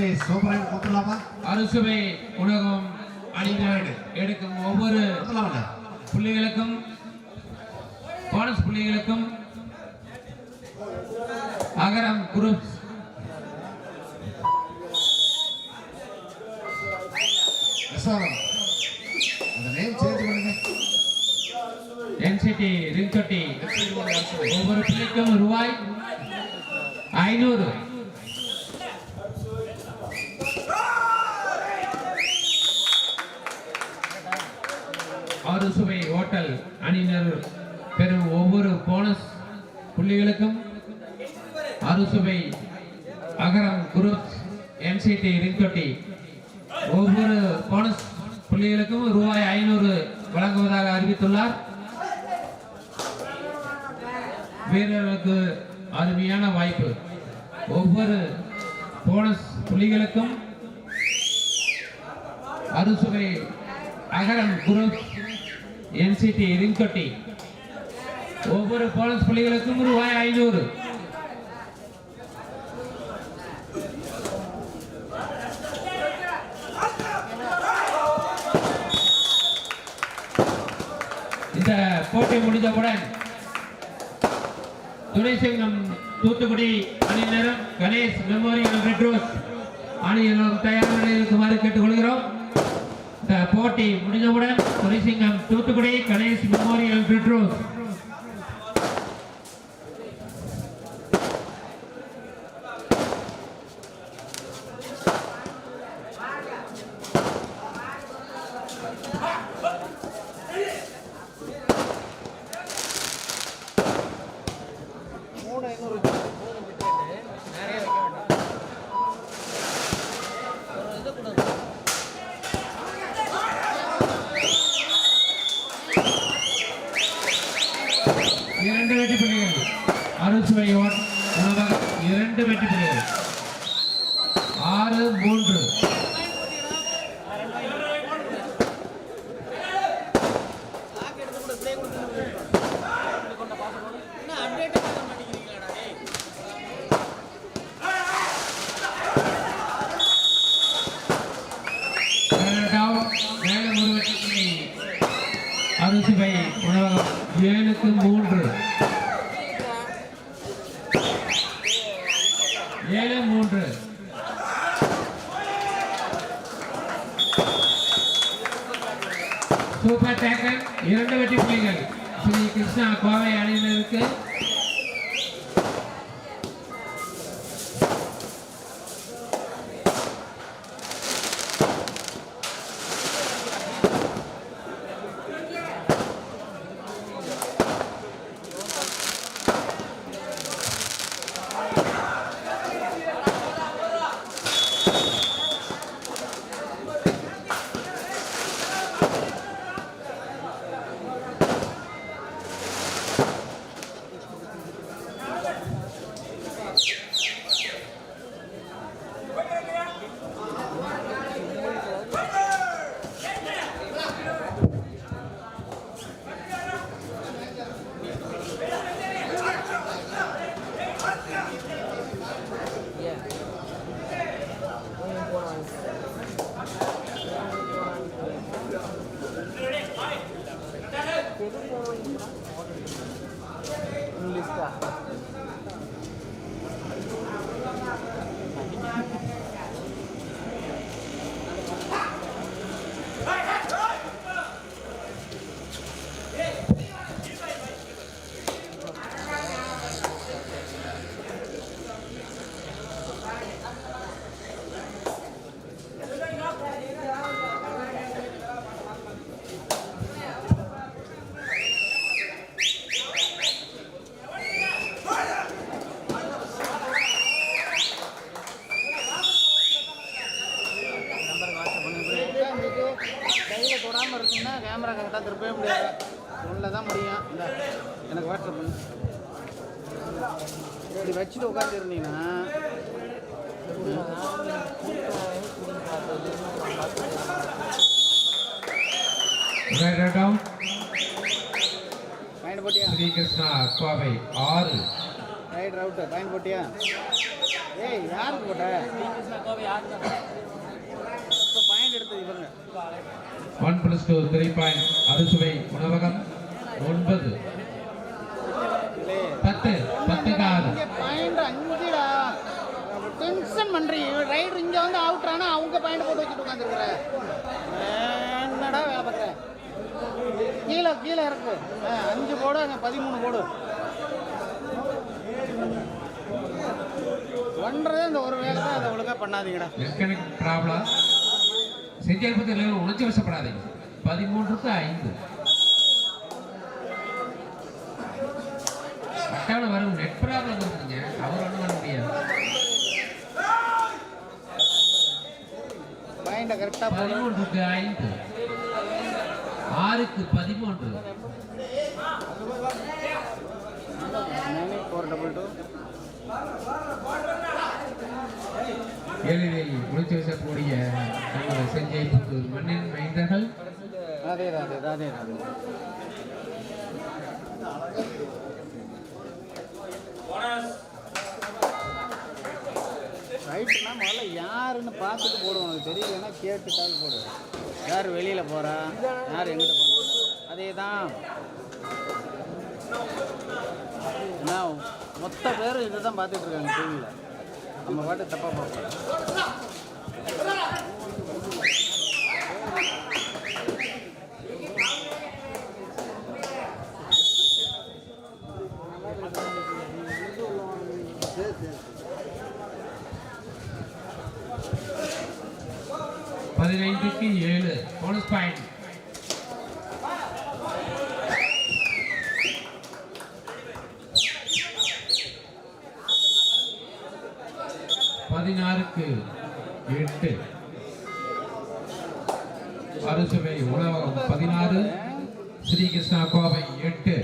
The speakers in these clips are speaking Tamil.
அப்படியே சூப்பராக கொடுத்துடலாமா அறுசுவை உணவகம் அணியினர் எடுக்கும் ஒவ்வொரு புள்ளிகளுக்கும் போனஸ் புள்ளிகளுக்கும் அகரம் குரூப் விசாரம் அந்த நேம் சேஞ்ச் பண்ணுங்க. என்சிடி ரிங் தொட்டி ஒவ்வொரு புள்ளிக்கும் ரூபாய் ஐநூறு அறுசுவை ஹோட்டல் அணியினர் பெறும் ஒவ்வொரு போனஸ் புள்ளிகளுக்கும் அறுசுவை அகரம் குரூப் என்சிடி ரிங்தொட்டி ஒவ்வொரு போனஸ் புள்ளிகளுக்கும் ரூபாய் ஐநூறு வழங்குவதாக அறிவித்துள்ளார். வீரர்களுக்கு அருமையான வாய்ப்பு. ஒவ்வொரு போனஸ் புள்ளிகளுக்கும் அறுசுவை அகரம் குரூப் என்சிடி ரிங்கொட்டி ஒவ்வொரு போலன்ஸ் புள்ளிகளுக்கும் ரூபாய் ஐநூறு. இந்த போட்டி முடிந்தவுடன் துணை சிங்கம் தூத்துக்குடி அணியினரும் கணேஷ் மெமோரியல் ரெட்ரோஸ் அணியினரும் தயார் நிலையில் இருக்குமாறு கேட்டுக்கொள்கிறோம். போட்டி முடிந்தவுடன் துரைசிங்கம் தூத்துக்குடி கணேஷ் மெமோரியல் ரெட் வச்சுட்டு உட்காந்துருந்தீங்கன்னா பாயிண்ட் போட்டியா ஸ்ரீ கிருஷ்ணா கோவை ஆறு. ரைட் ரவுட்டு பாயிண்ட் போட்டியா ஏய் யாருக்கு போட்ட? இப்போ பாயிண்ட் எடுத்தது இவங்க. One plus two three point அறுசுவை உணவகம் ஒன்பது இல்லையே பத்து பத்துக்கு ஆறு இங்கே பாயிண்ட் அஞ்சுடா டென்ஷன் பண்ணுறீங்க ரைடர் இங்கே வந்து அவுட் ஆனால் அவங்க பாயிண்ட் போட்டு வச்சுட்டு உட்காந்துருக்குற. என்னடா வேலை பார்க்குற? கீழே கீழே இருக்கு ஆ, அஞ்சு போடு அங்கே பதிமூணு போடு. பண்ணுறதே இந்த ஒரு வேலை தான் அதை ஒழுங்காக பண்ணாதீங்கடா. மெக்கானிக் ப்ராப்ளம் செஞ்சல்பத்தில் உணர்ச்சி வசப்படாதீங்க. பதிமூன்றுக்கு ஐந்து. அட்டாவில் வரும். நெட் ப்ராப்ளம் இருக்குங்க அவர் ஒன்றும் பண்ண முடியாது. பாயிண்டை கரெக்டாக போடு. பதிமூன்றுக்கு ஐந்து. ஆறுக்கு பதிமூன்று. எளிதில் உணர்ச்சி வசக்கூடிய செஞ்சை புத்தூர் மண்ணின் மைந்தர்கள். தான் அதே தான் அதே தான் முதல்ல யாருன்னு பார்த்துட்டு போடுவோம். அது தெரியலன்னா கேட்டு போடுவோம். யார் வெளியில் போகிறா யார் எங்கிட்ட போகிறா அதே தான் மொத்த பேரும் இதை தான் பார்த்துட்டு இருக்காங்க டிவியில் நம்ம பாட்டு தப்பாக பார்ப்போம். பதினைந்துக்கு ஏழு. போனஸ் பாயிண்ட் பதினாறுக்கு எட்டு. அறுசுவை உணவகம் பதினாறு. ஸ்ரீகிருஷ்ணா கோவை எட்டு.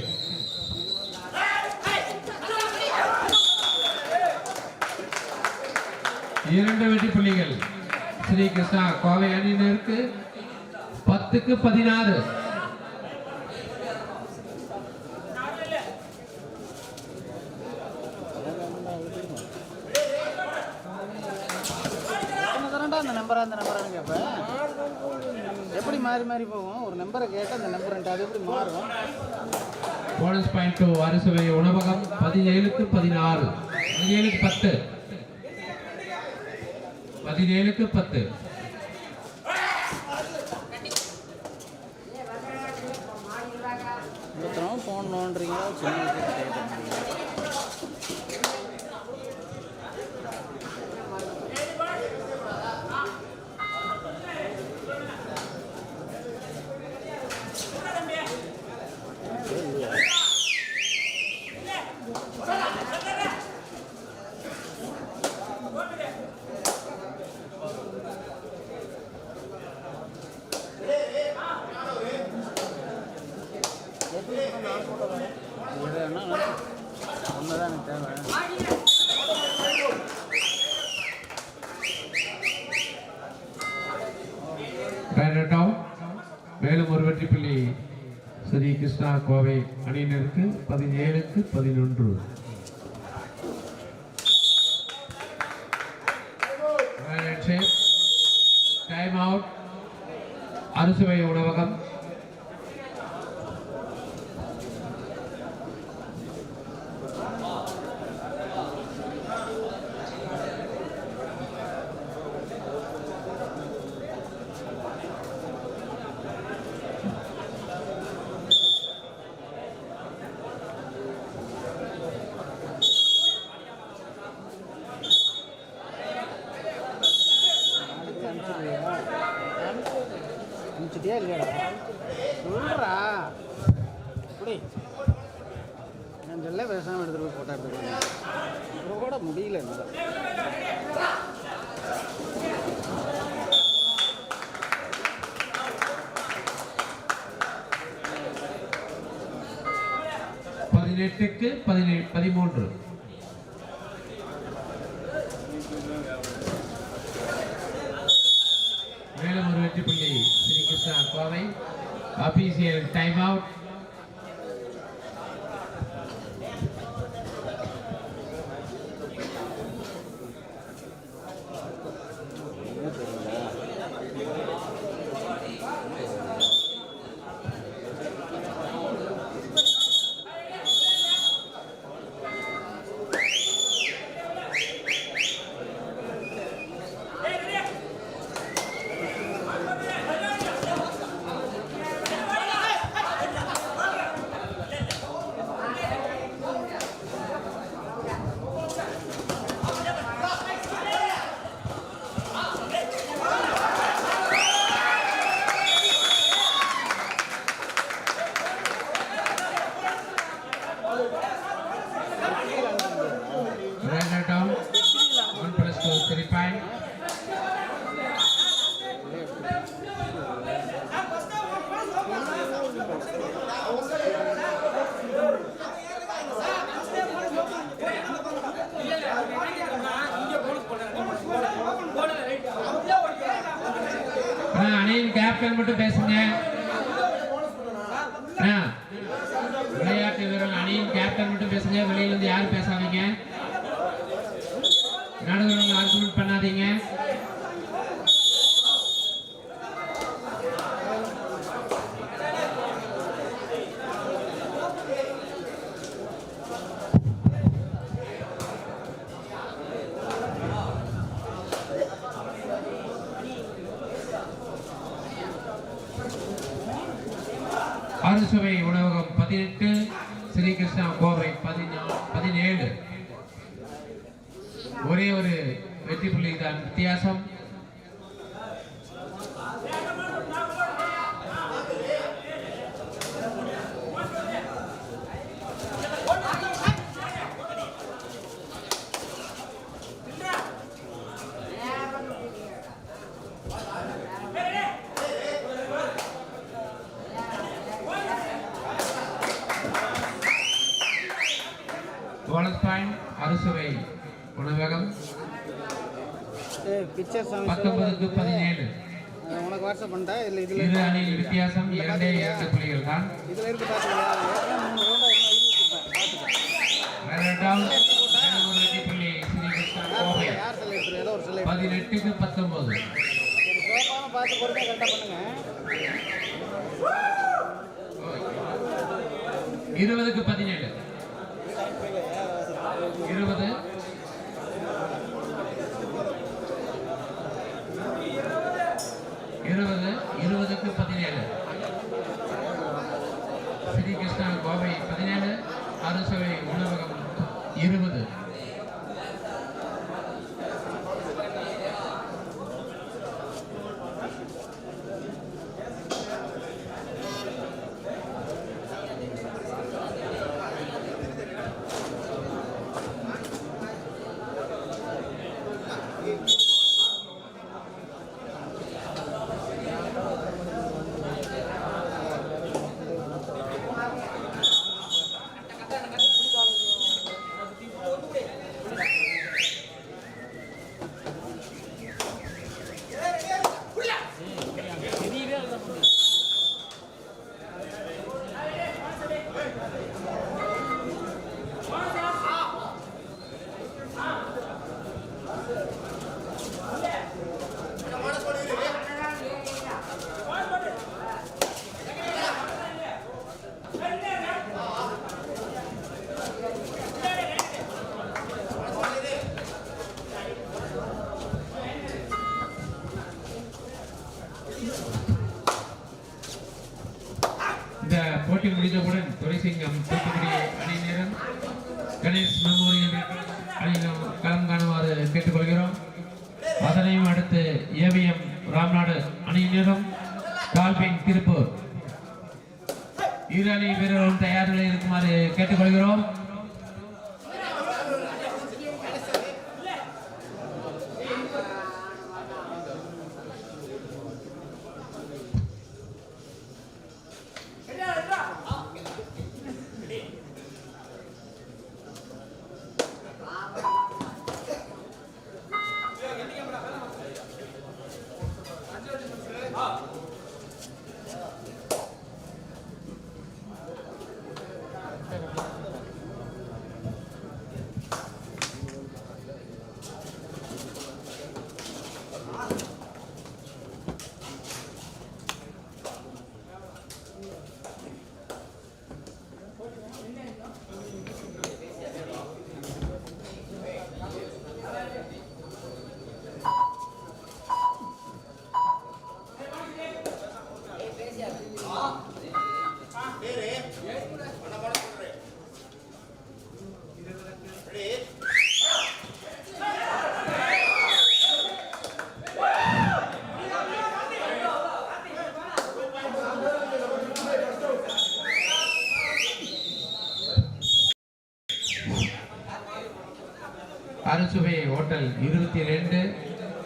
இரண்டு வெட்டி புள்ளிகள். ஸ்ரீ கிருஷ்ணா கோவை அணியினருக்கு பத்துக்கு பதினாறு. அந்த நம்பரா அந்த நம்பரான்னு கேட்பேன் எப்படி மாறி மாறி போகும்? ஒரு நம்பரை கேட்டால் அந்த நம்பர் அது எப்படி மாறும்? போனஸ் பாயிண்ட் அறுசுவை உணவகம் பதினேழுக்கு பதினாறு. பதினேழுக்கு பத்து. பதினேழுக்கு பத்து ஒருத்தரும் ஃபோன் நோண்டுறீங்களா சின்ன விஷயத்தை கேட்குறீங்க இது என்ன ஒன்று தான் எனக்கு தேவை பேரட் அவுட் மேலும் ஒரு வெற்றி புள்ளி ஸ்ரீ கிருஷ்ணா கோவை அணியினருக்கு பதினேழுக்கு பதினொன்று டைம் அவுட் அறுசுவை உணவகம் பதினெட்டுக்கு பதினே பதிமூன்று. மேலும் ஒரு வெற்றி புள்ளி. Srikrishna Kovai. Official time out நடுவர்கள் ஆர்குமெண்ட் பண்ணாதீங்க அறுசுவை உணவகம் பதினெட்டு ஸ்ரீகிருஷ்ணா கோவை பதினா பதினேழு ஒரே ஒரு வெற்றி வித்தியாசம். போனஸ் பாயிண்ட் அறுசுவை உணவகம். பிக்சர் பத்தொன்பதுக்கு பதினேழு. உனக்கு வாட்ஸ்அப் பண்ணிட்டேன் இதில் இதில் இரு அணியின் வித்தியாசம் இரண்டே இரண்டு புள்ளிகள் தான் இதில் இருக்கு பார்த்துக்கலையா ஏற்கனவே மூணு ரவுண்டாக இன்னும் எழுதி வச்சிருப்பேன் பார்த்துக்கோ இரண்டாம் ஒரு வெற்றி புள்ளி ஸ்ரீகிருஷ்ணா கோவை. யார் செல் எடுத்துரு ஏதோ ஒரு செல் பதினெட்டுக்கு பத்தொன்பது. பார்த்து பொறுமையாக கரெக்டாக பண்ணுங்க. இருபதுக்கு பதினேழு இருபது இருபது இருபதுக்கு பதினேழு. ஸ்ரீகிருஷ்ணா கோவை பதினேழு அரசவை உணவகம் இருபது.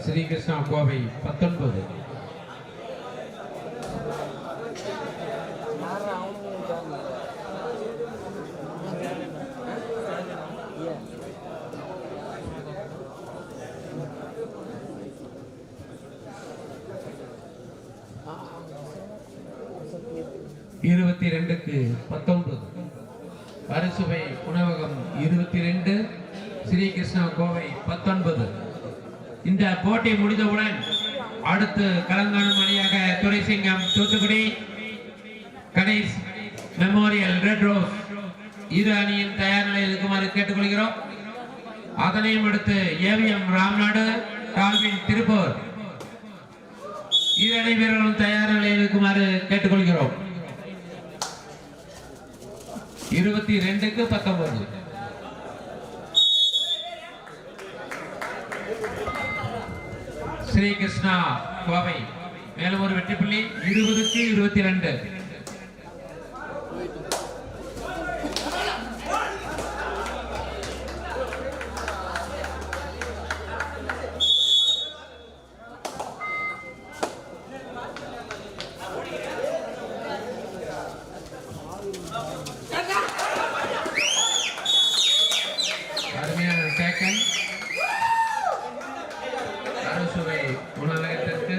ஸ்ரீகிருஷ்ணா கோவை பத்தொன்பது. இருபத்தி ரெண்டுக்கு பத்தொன்பது. அறுசுவை உணவகம் இருபத்தி ரெண்டு ஸ்ரீகிருஷ்ணா கோவை பத்தொன்பது. இந்த போட்டி முடிந்தவுடன் அடுத்து கலந்தாடும் அணியாக Duraisingam Thoothukudi Ganesh memorial red rose இரு அணியின் தயார் நிலையில் இருக்குமாறு கேட்டுக்கொள்கிறோம். அதனையும் அடுத்து ஏவிஎம் ராம்நாடு டால்பின் திருப்பூர். இரு அணி வீரர்களும் தயார் நிலையில் இருக்குமாறு கேட்டுக்கொள்கிறோம். இருபத்தி ரெண்டுக்கு பத்தொன்பது. ஸ்ரீகிருஷ்ணா கோவை. மேலும் ஒரு வெற்றி புள்ளி இருபதுக்கு இருபத்தி ரெண்டு அருமையான டேக்கன் அறுசுவை உணவகத்திற்கு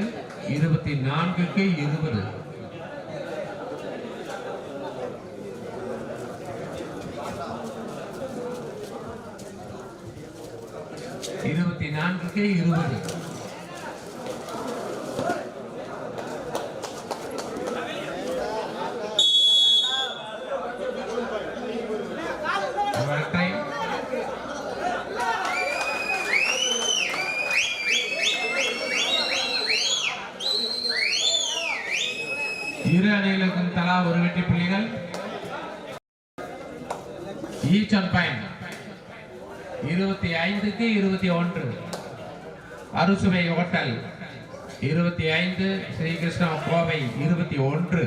இருபத்தி நான்குக்கு இருபது இருபத்தி நான்குக்கு இருபது டைம் இரு அணிகளுக்கும் தலா ஒரு வெற்றி புள்ளிகள். ஈச் ஒன் பாயிண்ட் இருபத்தி ஐந்துக்கு இருபத்தி ஒன்று. அறுசுவை ஹோட்டல் இருபத்தி ஐந்து ஸ்ரீகிருஷ்ணா கோவை இருபத்தி ஒன்று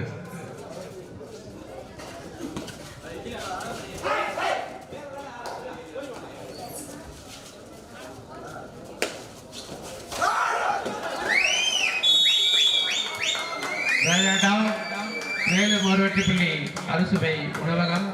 ராஜாட்டம் மேலும் ஒரு வெற்றி புள்ளி அறுசுவை உணவகம்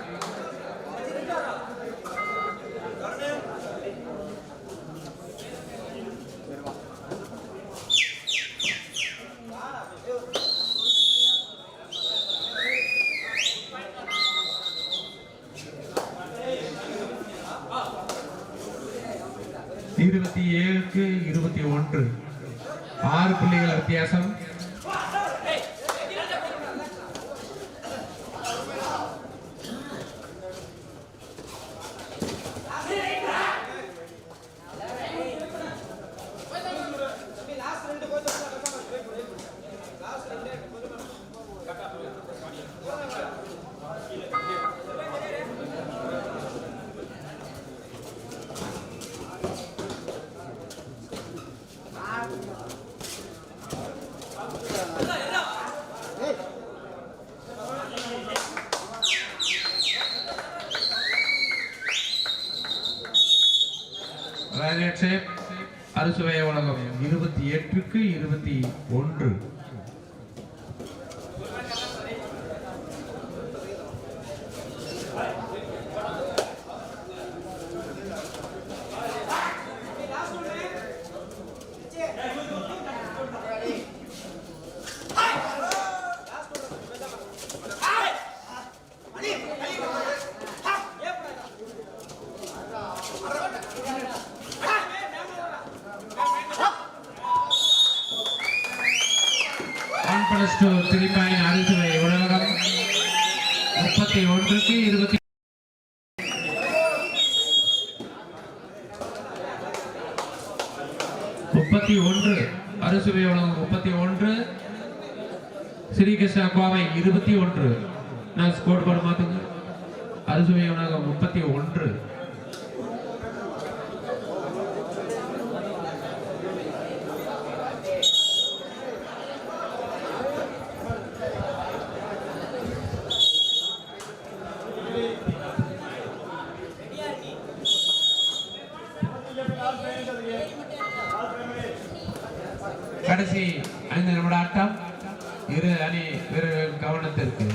இருபத்தி இருபத்தி ஒன்று. ஆறு புள்ளிகள் வித்தியாசம் ராஜேட் சேப் அறுசுவை உலகம் இருபத்தி எட்டுக்கு இருபத்தி ஒன்று one plus two three point அறுசுவை உலகம் முப்பத்தி ஒன்றுக்கு இருபத்தி முப்பத்தி ஒன்று அறுசுவை உலகம் முப்பத்தி ஒன்று ஸ்ரீகிருஷ்ண கோவை இருபத்தி ஒன்று. நான் ஸ்கோர் போர்டு மாட்டேங்க. அறுசுவை உலகம் முப்பத்தி ஒன்று கடைசி ஐந்து நிமிட ஆட்டம் இரு அணி வீரர்களின் கவனத்திற்கு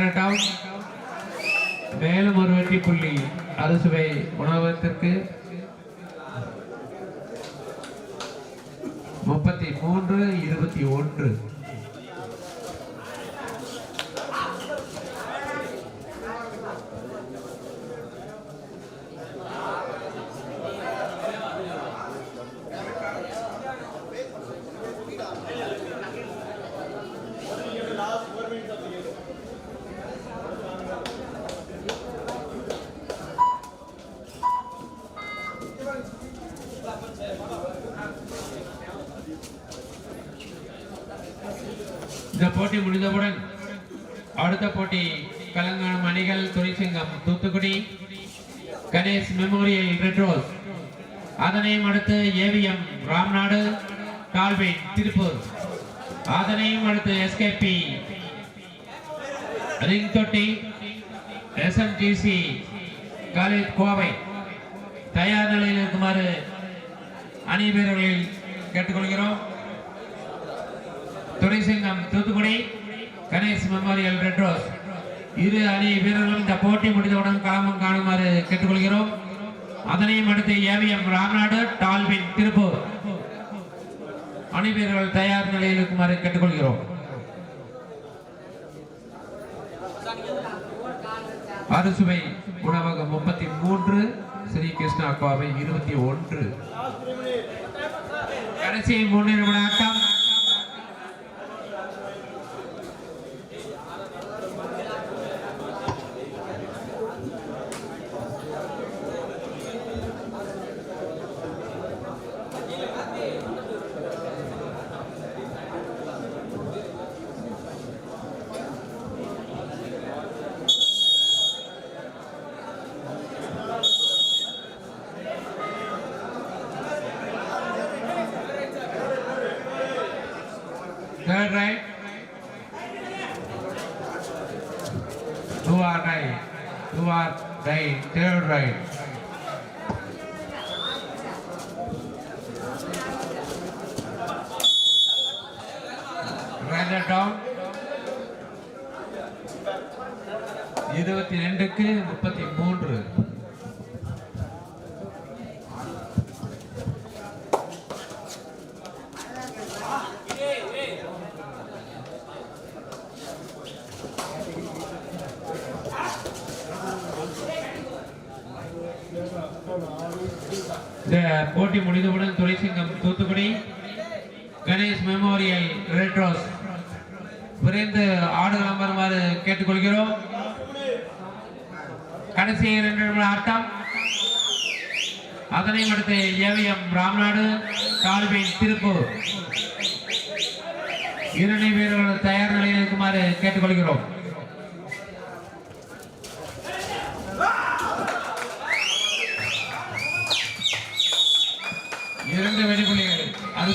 நாட் அவுட் மேலும் ஒரு வெற்றி புள்ளி அறுசுவை உணவகத்திற்கு முப்பத்தி மூன்று இருபத்தி ஒன்று இந்த போட்டி முடிந்தவுடன் அடுத்த போட்டி கலங்கானம் அணிகள் Duraisingam Thoothukudi Ganesh memorial red rose. அதனையும் அடுத்து ஏவிஎம் ராம்நாடு கால்வேன் திருப்பூர். அதனையும் அடுத்து எஸ்கேபி ரிங் தொட்டி எஸ்எம்டிசி காலேஜ் கோவை. தயார் நிலையில் இருக்குமாறு அணி வீரர்களை கேட்டுக்கொள்கிறோம். Duraisingam Thoothukudi Ganesh memorial red rose. இரு அணி வீரர்களும் இந்த போட்டி முடிந்தவுடன் களமும் காணுமாறு கேட்டுக்கொள்கிறோம். அதனையும் அடுத்து ஏவிஎம் ராம்நாடு டால்வின் திருப்பூர். அணி வீரர்கள் தயார் நிலையில் இருக்குமாறு கேட்டுக்கொள்கிறோம். அறுசுவை உணவகம் முப்பத்தி மூன்று ஸ்ரீ கிருஷ்ணா கோவை இருபத்தி ஒன்று. கடைசி மூன்று நிமிட ஆட்டம் Right. Two are right. Two are right. Third right. போட்டி முடிந்தவுடன் Duraisingam Thoothukudi Ganesh memorial red rose விரைந்து ஆடுகளம் வருமாறு கேட்டுக்கொள்கிறோம். கடைசி இரண்டு நிமிட ஆட்டம். அதனையும் அடுத்து ஏவிஎம் ராம்நாடு கால்வின் திருப்பூர். இரணி வீரர்கள் தயார் நிலையில் இருக்குமாறு கேட்டுக்கொள்கிறோம்.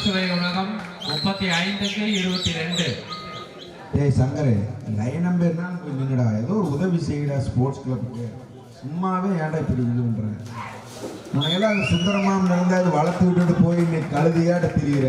அறுசுவை உலகம் முப்பத்தி ஐந்துக்கு இருபத்தி ரெண்டு டேய் சங்கர் லைன் பேர்னா போய் நின்றுடா ஏதோ ஒரு உதவி செய்யடா ஸ்போர்ட்ஸ் கிளப்புக்கு சும்மாவே ஏன்டா இப்படி இது பண்ணுறேன் உனையெல்லாம் அது சுந்தரமாக இருந்தா அது வளர்த்து விட்டுட்டு போய் இன்னைக்கு கழுதியாட தெரியுற.